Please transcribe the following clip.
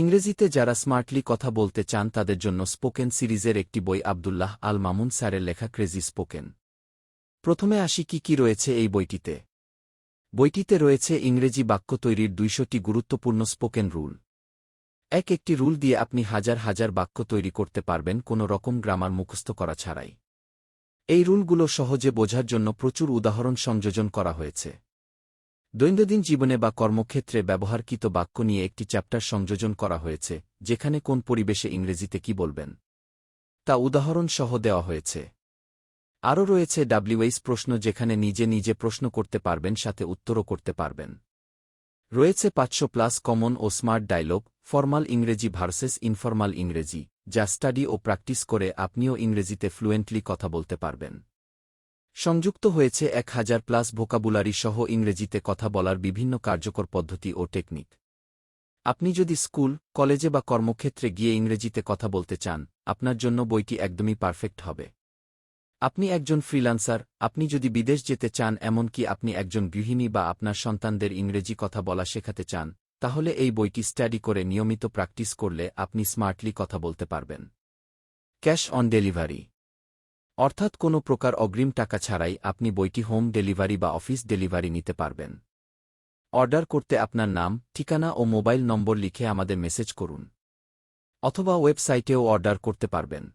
ইংরেজিতে যারা স্মার্টলি কথা বলতে চান তাদের জন্য স্পোকেন সিরিজের একটি বই আবদুল্লাহ আল মামুন স্যারের লেখা ক্রেজি স্পোকেন। প্রথমে আসি কি কি রয়েছে এই বইটিতে। বইটিতে রয়েছে ইংরেজি বাক্য তৈরির দুইশোটি গুরুত্বপূর্ণ স্পোকেন রুল। এক একটি রুল দিয়ে আপনি হাজার হাজার বাক্য তৈরি করতে পারবেন কোনো রকম গ্রামার মুখস্থ করা ছাড়াই। এই রুলগুলো সহজে বোঝার জন্য প্রচুর উদাহরণ সংযোজন করা হয়েছে। দৈনন্দিন জীবনে বা কর্মক্ষেত্রে ব্যবহারকৃত বাক্য নিয়ে একটি চ্যাপ্টার সংযোজন করা হয়েছে, যেখানে কোন পরিবেশে ইংরেজিতে কি বলবেন। তা উদাহরণ সহ দেওয়া হয়েছে। আরও রয়েছে ডাব্লিউএইচ প্রশ্ন যেখানে নিজে নিজে প্রশ্ন করতে পারবেন, সাথে উত্তরও করতে পারবেন। রয়েছে পাঁচশো প্লাস কমন ও স্মার্ট ডায়লগ, ফর্মাল ইংরেজি ভার্সেস ইনফর্মাল ইংরেজি, যা স্টাডি ও প্র্যাকটিস করে আপনিও ইংরেজিতে ফ্লুয়েন্টলি কথা বলতে পারবেন। সংযুক্ত হয়েছে এক হাজার প্লাস ভোকাবুলারি সহ ইংরেজিতে কথা বলার বিভিন্ন কার্যকর পদ্ধতি ও টেকনিক। আপনি যদি স্কুল, কলেজে বা কর্মক্ষেত্রে গিয়ে ইংরেজিতে কথা বলতে চান, আপনার জন্য বইটি একদমই পারফেক্ট হবে। আপনি একজন ফ্রিল্যান্সার, আপনি যদি বিদেশ যেতে চান এমনকি আপনি একজন গৃহিণী বা আপনার সন্তানদের ইংরেজি কথা বলা শেখাতে চান, তাহলে এই বইটি স্টাডি করে নিয়মিত প্র্যাকটিস করলে আপনি স্মার্টলি কথা বলতে পারবেন। Cash on delivery. অর্থাৎ কোনো প্রকার অগ্রিম টাকা ছাড়াই আপনি বইটি হোম ডেলিভারি বা অফিস ডেলিভারি নিতে পারবেন। অর্ডার করতে আপনার নাম, ঠিকানা ও মোবাইল নম্বর লিখে আমাদের মেসেজ করুন। অথবা ওয়েবসাইটেও অর্ডার করতে পারবেন।